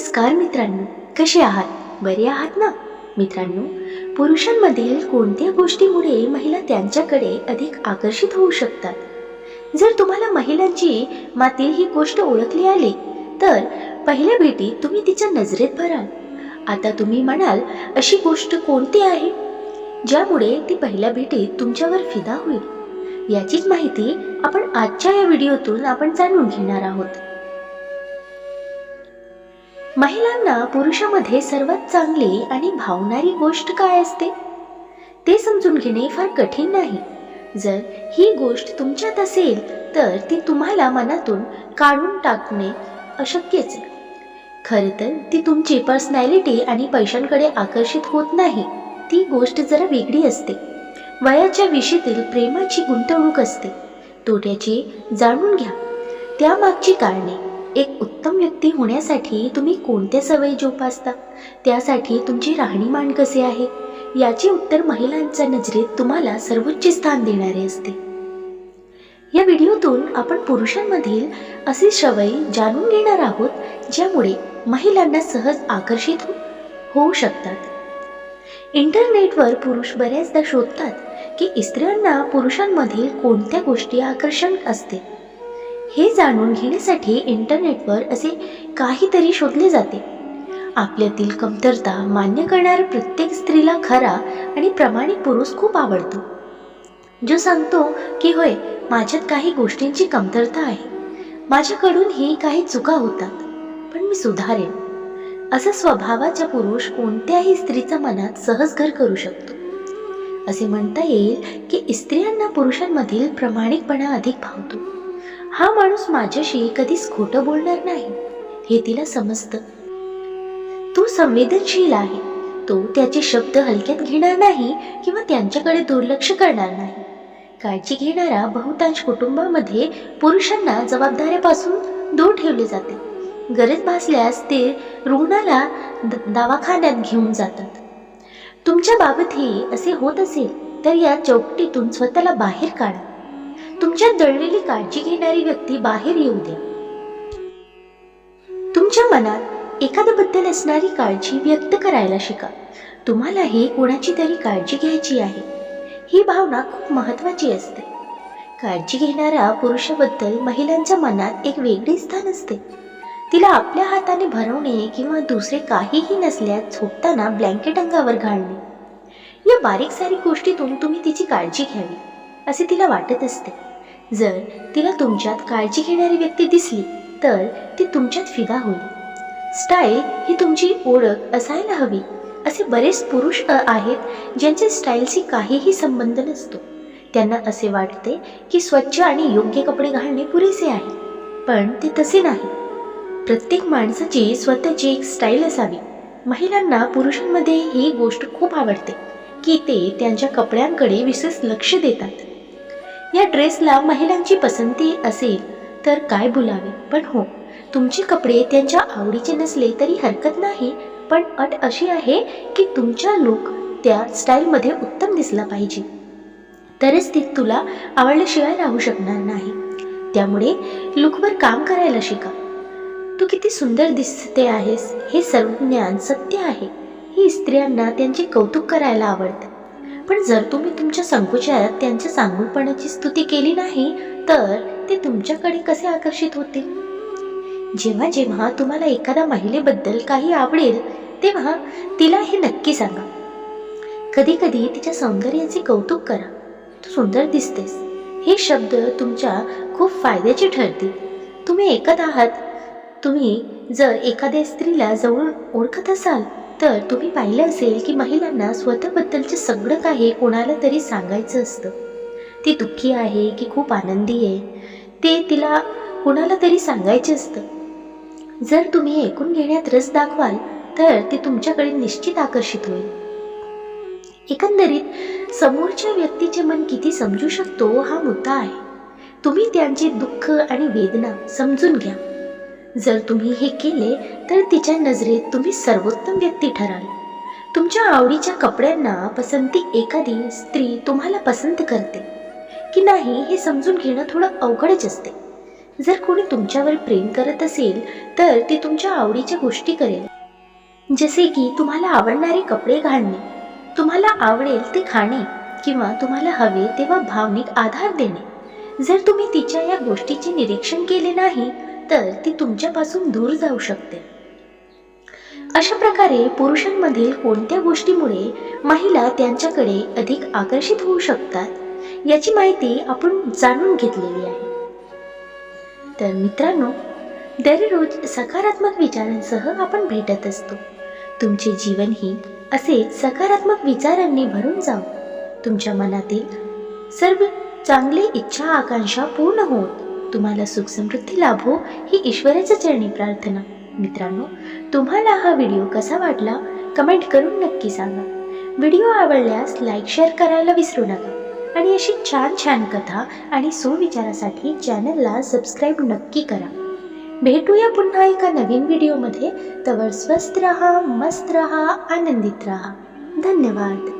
नमस्कार मित्रांनो कसे आहात? बरे आहात ना? मित्रांनो पुरुषांमधील कोणत्या गोष्टीमुळे महिला त्यांच्याकडे अधिक आकर्षित होऊ शकतात? जर तुम्हाला महिलांची मातील ही गोष्ट ओळखली आली तर पहिल्या भेटीत तुम्ही तिच्या नजरेत भराल आता तुम्ही म्हणाल अशी गोष्ट कोणती आहे? ज्यामुळे ती पहिल्या भेटीत तुमच्यावर फिदा होईल. याचीच माहिती आपण आजच्या या व्हिडिओतून आपण जाणून घेणार आहोत. महिलांना पुरुषामध्ये सर्वात चांगली आणि भावणारी गोष्ट काय असते? ते समजून घेणे फार कठीण नाही. जर ही गोष्ट तुमच्यात असेल तर ती तुम्हाला मनातून काढून टाकणे अशक्यच. आहे खरं तर ती तुमची पर्सनॅलिटी आणि पैशांकडे आकर्षित होत नाही. ती गोष्ट जरा वेगळी असते. वयाच्या विषयतील प्रेमाची गुंतवणूक असते. तोट्याची जाणून घ्या. त्यामागची कारणे. एक उत्तम व्यक्ती होण्यासाठी तुम्ही कोणत्या सवयी जोपासता? त्यासाठी तुमची राहणीमान कसे आहे? याचे उत्तर महिलांच्या नजरेत तुम्हाला सर्वोच्च स्थान देणारे असते. या व्हिडिओतून आपण पुरुषांमधील असे सवयी जाणून घेणार आहोत ज्यामुळे महिलांना सहज आकर्षित होऊ शकतात. इंटरनेटवर पुरुष बऱ्याचदा शोधतात की स्त्रियांना पुरुषांमधील कोणत्या गोष्टी आकर्षण असते. हे जाणून घेण्यासाठी इंटरनेटवर असे काहीतरी शोधले जाते. आपल्यातील कमतरता मान्य करणाऱ्या प्रत्येक स्त्रीला खरा आणि प्रामाणिक पुरुष खूप आवडतो. जो सांगतो की होय माझ्यात काही गोष्टींची कमतरता आहे. माझ्याकडून ही काही चुका होतात पण मी सुधारेन. असा स्वभावाचा पुरुष कोणत्याही स्त्रीचा मनात सहज घर करू शकतो. असे म्हणता येईल की स्त्रियांना पुरुषांमधील प्रामाणिकपणा अधिक भावतो. हा माणूस माझ्याशी कधीच खोटं बोलणार नाही. हे तिला समजतं. तो संवेदनशील आहे. तो त्याचे शब्द हलक्यात घेणार नाही किंवा त्यांच्याकडे दुर्लक्ष करणार नाही. काळजी घेणारा बहुतांश कुटुंबामध्ये पुरुषांना जबाबदाऱ्यापासून दूर ठेवले जाते. गरज भासल्यास ते रुग्णाला द- दवाखान्यात घेऊन जातात. तुमच्या बाबतही असे होत असेल तर या चौकटीतून स्वतःला बाहेर काढा. तुमच्या दळलेली काळजी घेणारी व्यक्ती बाहेर येऊ द्या तुमच्या मनात एखाद्याबद्दल असणारी काळजी व्यक्त करायला शिका. तुम्हालाही कोणाची तरी काळजी घ्यायची आहे. ही भावना खूप महत्वाची असते. काळजी घेणाऱ्या पुरुषाबद्दल महिलांच्या मनात एक वेगळे स्थान असते. तिला आपल्या हाताने भरवणे किंवा दुसरे काहीही नसल्यास झोपताना ब्लँकेट अंगावर घालणे. या बारीक सारीक गोष्टीतून तुम्ही तिची काळजी घ्यावी असे तिला वाटत असते. जर तिला तुमच्यात काळजी घेणारी व्यक्ती दिसली तर ती तुमच्यात फिदा होईल. स्टाईल ही तुमची ओळख असायला हवी असे बरेच पुरुष आहेत ज्यांच्या स्टाईलशी काहीही संबंध नसतो. त्यांना असे वाटते की स्वच्छ आणि योग्य कपडे घालणे पुरेसे आहे पण ते तसे नाही. प्रत्येक माणसाची स्वतःची एक स्टाईल असावी. महिलांना पुरुषांमध्ये ही गोष्ट खूप आवडते की ते त्यांच्या कपड्यांकडे विशेष लक्ष देतात. या ड्रेसला महिलांची पसंती असेल तर काय बोलावे? पण हो तुमचे कपडे त्यांच्या आवडीचे नसले तरी हरकत नाही. पण अट अशी आहे की तुमचा लुक त्या स्टाईलमध्ये उत्तम दिसला पाहिजे. तरच ती तुला आवडल्याशिवाय राहू शकणार नाही. त्यामुळे लुकवर काम करायला शिका. तू किती सुंदर दिसते आहेस हे सर्व ज्ञान सत्य आहे. ही स्त्रियांना त्यांचे कौतुक करायला आवडतं. पण जर तुम्ही तुमच्या संकोचात त्यांच्या चांगुलपणाची स्तुती केली नाही तर ते तुमच्याकडे कसे आकर्षित होतील? जेव्हा जेव्हा तुम्हाला एखाद्या महिलेबद्दल काही आवडेल तेव्हा तिला हे नक्की सांगा. कधी कधी तिच्या सौंदर्याचे कौतुक करा. तू सुंदर दिसतेस. हे शब्द तुमच्या खूप फायद्याचे ठरतील. तुम्ही ऐकत आहात. तुम्ही जर एखाद्या स्त्रीला जवळून ओळखत असाल तर तुम्ही पाहिलं असेल की महिलांना स्वतःबद्दलचे सगळं काही कोणाला तरी सांगायचं असतं. ती दुःखी आहे की खूप आनंदी आहे ते तिला कोणाला तरी सांगायचे असतं. जर तुम्ही ऐकून घेण्यात रस दाखवाल तर ते तुमच्याकडे निश्चित आकर्षित होईल. एकंदरीत समोरच्या व्यक्तीचे मन किती समजू शकतो हा मुद्दा आहे. तुम्ही त्यांचे दुःख आणि वेदना समजून घ्या. जर तुम्ही हे केले तर तिच्या नजरेत तुम्ही सर्वोत्तम व्यक्ती ठराल. तुमच्या आवडीच्या कपड्यांना पसंती एखादी स्त्री तुम्हाला पसंत करते. की नाही हे समजून घेणं थोडं अवघडच असते. जर कोणी तुमच्यावर प्रेम करत असेल तर ते तुमच्या आवडीच्या गोष्टी करेल. जसे की तुम्हाला आवडणारे कपडे घालणे. तुम्हाला आवडेल ते खाणे किंवा तुम्हाला हवे तेव्हा भावनिक आधार देणे. जर तुम्ही तिच्या या गोष्टीचे निरीक्षण केले नाही तर ती तुमच्यापासून दूर जाऊ शकते. अशा प्रकारे पुरुषांमधील कोणत्या गोष्टीमुळे महिला त्यांच्याकडे अधिक आकर्षित होऊ शकतात याची माहिती आपण जाणून घेतलेली आहे. तर मित्रांनो दररोज सकारात्मक विचारांसह आपण भेटत असतो. तुमचे जीवनही असेच सकारात्मक विचारांनी भरून जाऊ तुमच्या मनातील सर्व चांगले इच्छा आकांक्षा पूर्ण होत तुम्हाला सुख समृद्धी लाभो ही ईश्वराच्या चरणी प्रार्थना. मित्रांनो तुम्हाला हा व्हिडिओ कसा वाटला? कमेंट करून नक्की सांगा. व्हिडिओ आवडल्यास लाईक शेअर करायला विसरू नका. आणि अशी छान छान कथा आणि सुविचारासाठी चॅनलला सबस्क्राईब नक्की करा. भेटूया पुन्हा एका नवीन व्हिडिओमध्ये. तवर स्वस्त रहा मस्त रहा आनंदित रहा. धन्यवाद.